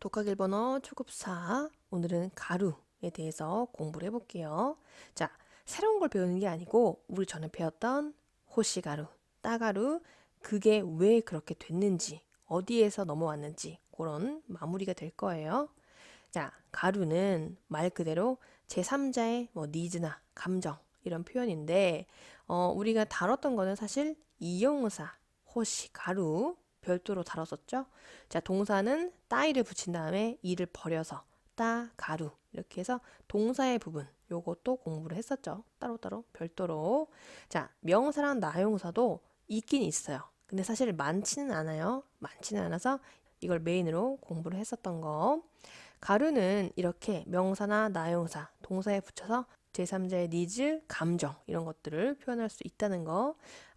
독학 일본어 초급사 오늘은 가루에 대해서 공부를 해볼게요. 자, 새로운 걸 배우는 게 아니고 우리 전에 배웠던 호시가루, 따가루 그게 왜 그렇게 됐는지 어디에서 넘어왔는지 그런 마무리가 될 거예요. 자, 가루는 말 그대로 제3자의 뭐 니즈나 감정 이런 표현인데 어, 우리가 다뤘던 거는 사실 이용사 호시 가루 별도로 다뤘었죠. 자, 동사는 따이를 붙인 다음에 이를 버려서 따, 가루 이렇게 해서 동사의 부분 요것도 공부를 했었죠. 따로따로 별도로. 자, 명사랑 나용사도 있긴 있어요. 근데 사실 많지는 않아요. 많지는 않아서 이걸 메인으로 공부를 했었던 거. 가루는 이렇게 명사나 나용사, 동사에 붙여서 제3자의 니즈, 감정 이런 것들을 표현할 수 있다는 거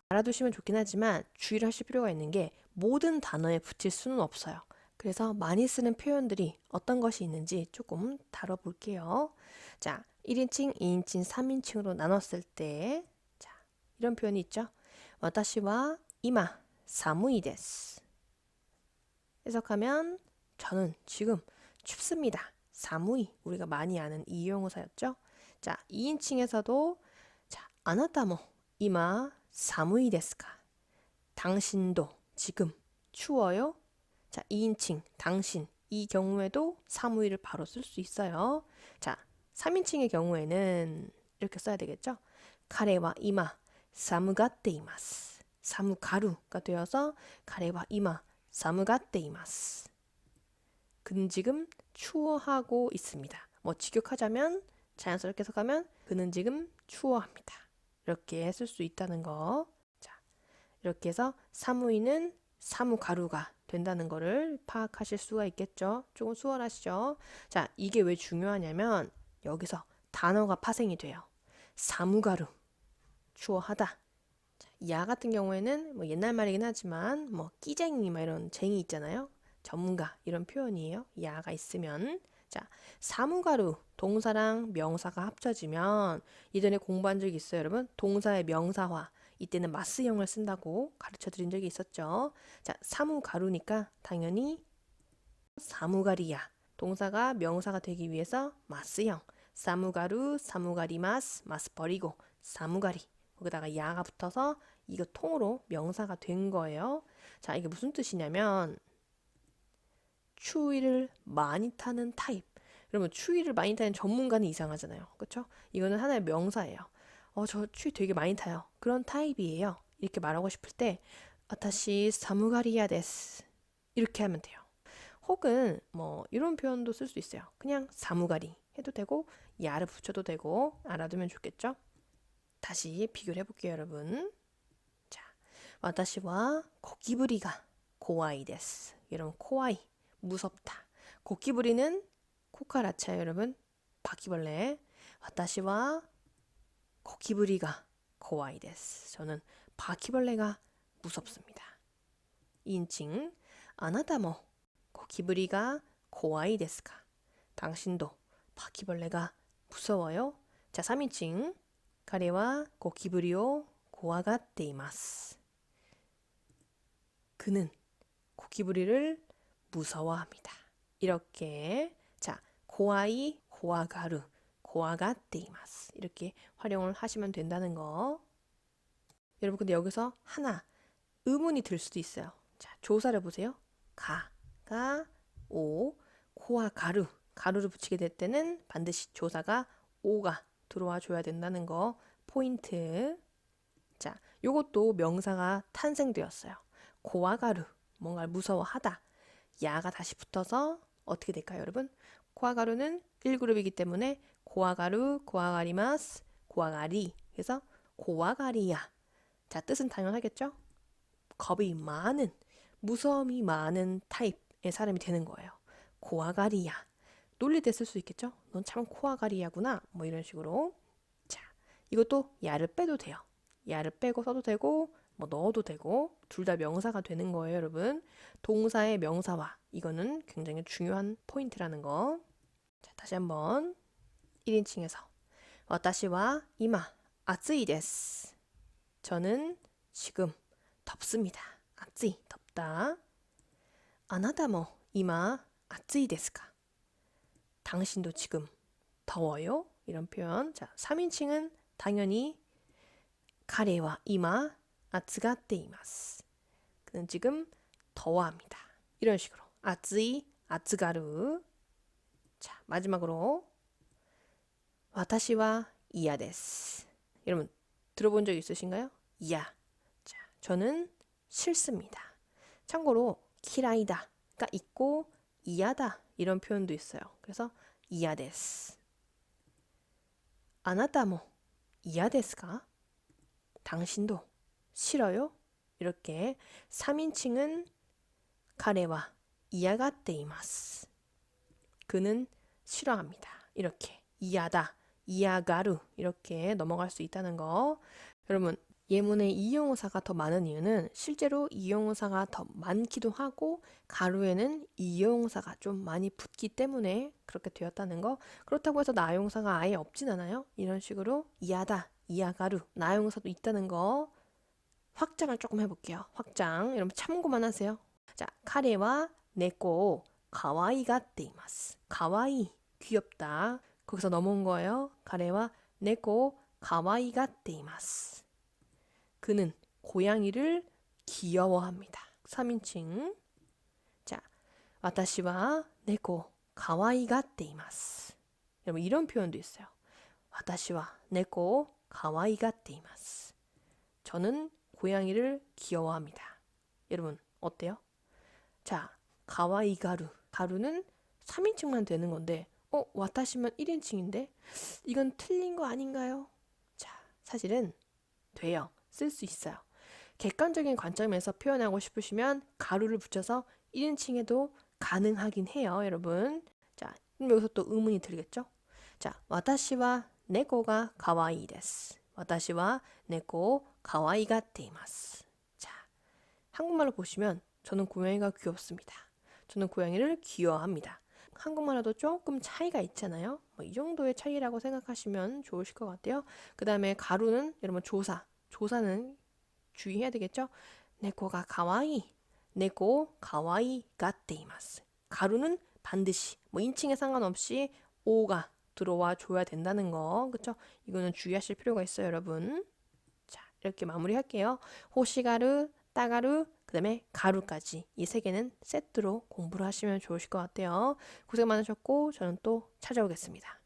알아두시면 좋긴 하지만 주의를 하실 필요가 있는 게 모든 단어에 붙일 수는 없어요. 그래서 많이 쓰는 표현들이 어떤 것이 있는지 조금 다뤄볼게요. 자, 1인칭, 2인칭, 3인칭으로 나눴을 때, 자, 이런 표현이 있죠. 私は 이마, 사무이데스. 해석하면, 저는 지금 춥습니다. 사무이, 우리가 많이 아는 이 용어사였죠. 자, 2인칭에서도, 자, 아나타모, 이마, 사무이데스가. 당신도, 지금, 추워요? 자, 2인칭, 당신. 이 경우에도 사무일을 바로 쓸 수 있어요. 자, 3인칭의 경우에는 이렇게 써야 되겠죠? 카레와 이마, 사무가떼 이마스. 사무가루가 되어서 카레와 이마, 사무가떼 이마스. 그는 지금 추워하고 있습니다. 뭐 직역하자면 자연스럽게 해석하면 그는 지금 추워합니다. 이렇게 쓸 수 있다는 거. 자, 이렇게 해서 사무이는 사무가루가 된다는 거를 파악하실 수가 있겠죠. 조금 수월하시죠. 자, 이게 왜 중요하냐면 여기서 단어가 파생이 돼요. 사무가루, 추워하다. 자, 야 같은 경우에는 뭐 옛날 말이긴 하지만 뭐 끼쟁이 막 이런 쟁이 있잖아요. 전문가 이런 표현이에요. 야가 있으면 자 사무가루 동사랑 명사가 합쳐지면 이전에 공부한 적이 있어요, 여러분. 동사의 명사화 이때는 마스형을 쓴다고 가르쳐 드린 적이 있었죠. 자 사무가루니까 당연히 사무가리야 동사가 명사가 되기 위해서 마스형 사무가루 사무가리 마스 마스 버리고 사무가리 거기다가 야가 붙어서 이거 통으로 명사가 된 거예요. 자 이게 무슨 뜻이냐면 추위를 많이 타는 타입. 그러면 추위를 많이 타는 전문가는 이상하잖아요. 그렇죠? 이거는 하나의 명사예요. 어, 저 추위 되게 많이 타요. 그런 타입이에요. 이렇게 말하고 싶을 때 아타시 사무가리야 데스 이렇게 하면 돼요. 혹은 뭐 이런 표현도 쓸 수 있어요. 그냥 사무가리 해도 되고 야를 붙여도 되고 알아두면 좋겠죠? 다시 비교를 해볼게요, 여러분. 자, 와타시와 고기부리가 고아이 데스. 이런 고아이 무섭다. 고기부리는 코카라차 여러분. 바퀴벌레. 와타시와 코키브리가 고와이 데스. 저는 바퀴벌레가 무섭습니다. 인칭 아나다모 고키브리가 고와이 데스가 당신도 바퀴벌레가 무서워요. 자, 3인칭 가레와 고키브리오 고아가테이마스 그는 고키브리를 무서워합니다. 이렇게 자, 고아이 고아가루 고아가테이마스 이렇게 활용을 하시면 된다는 거. 여러분 근데 여기서 하나 의문이 들 수도 있어요. 자 조사를 보세요. 가가 오 고아 가루 가루를 붙이게 될 때는 반드시 조사가 오가 들어와 줘야 된다는 거 포인트. 자 요것도 명사가 탄생되었어요. 고아 가루 뭔가를 무서워하다. 야가 다시 붙어서 어떻게 될까요, 여러분? 코아가루는 1그룹이기 때문에 고아가루, 고아가리마스, 고아가리. 그래서 고아가리야. 자, 뜻은 당연하겠죠? 겁이 많은, 무서움이 많은 타입의 사람이 되는 거예요. 고아가리야. 논리 됐을 수 있겠죠? 넌참 코아가리야구나. 뭐 이런 식으로. 자, 이것도 야를 빼도 돼요. 야를 빼고 써도 되고, 뭐 넣어도 되고 둘 다 명사가 되는 거예요, 여러분. 동사의 명사화 이거는 굉장히 중요한 포인트라는 거. 자, 다시 한번 1인칭에서 私は 이마 暑いです. 저는 지금 덥습니다. 暑い 덥다. あなたも 이마 아쯔이 데스까? 당신도 지금 더워요? 이런 표현. 자, 3인칭은 당연히 카레와 이마 아츠가테 이마스. 그는 지금 더워합니다. 이런 식으로 아츠이 아츠가루. 자, 마지막으로 와타시와 이야 데스. 여러분 들어본 적 있으신가요? 이야. 자, 저는 싫습니다. 참고로 키라이다가 있고 이야다 이런 표현도 있어요. 그래서 이야 데스. 아나타모 이야 데스까? 당신도 싫어요? 이렇게 3인칭은 카레와 이야가테 이마스. 그는 싫어합니다. 이렇게 이야다, 이야가루 이렇게 넘어갈 수 있다는 거. 여러분 예문에 이용호사가 더 많은 이유는 실제로 이용호사가 더 많기도 하고 가루에는 이용호사가 좀 많이 붙기 때문에 그렇게 되었다는 거. 그렇다고 해서 나용사가 아예 없진 않아요. 이런 식으로 이하다, 이하가루, 나용사도 있다는 거 확장을 조금 해볼게요. 확장. 여러분 참고만 하세요. 자, 카레와 네코 가와이가 떼이마스. 가와이 귀엽다. 거기서 넘어온 거예요. 카레와 네코 가와이가 떼이마스. 그는 고양이를 귀여워합니다. 3인칭. 자, 와타시와 네코 가와이가 떼이마스. 여러분 이런 표현도 있어요. 와타시와 네코 가와이가 떼이마스. 저는 고양이를 귀여워합니다. 여러분 어때요? 자, 가와이 가루. 가루는 3인칭만 되는 건데 어, 와타시면 1인칭인데 이건 틀린 거 아닌가요? 자, 사실은 돼요. 쓸 수 있어요. 객관적인 관점에서 표현하고 싶으시면 가루를 붙여서 1인칭에도 가능하긴 해요, 여러분. 자, 그럼 여기서 또 의문이 들겠죠? 자, 와타시와 네코가 가와이 데스. 와타시와 네코 가와이가 데이마스. 자, 한국말로 보시면 저는 고양이가 귀엽습니다. 저는 고양이를 귀여워합니다. 한국말로도 조금 차이가 있잖아요. 뭐 이 정도의 차이라고 생각하시면 좋으실 것 같아요. 그 다음에 가루는 여러분 조사. 조사는 주의해야 되겠죠? 네코가 가와이. 네코 가와이 가테이마스. 가루는 반드시 뭐 인칭에 상관없이 오가 들어와 줘야 된다는 거. 그쵸? 이거는 주의하실 필요가 있어요, 여러분. 자, 이렇게 마무리할게요. 호시가루, 따가루, 그 다음에 가루까지 이 세 개는 세트로 공부를 하시면 좋으실 것 같아요. 고생 많으셨고 저는 또 찾아오겠습니다.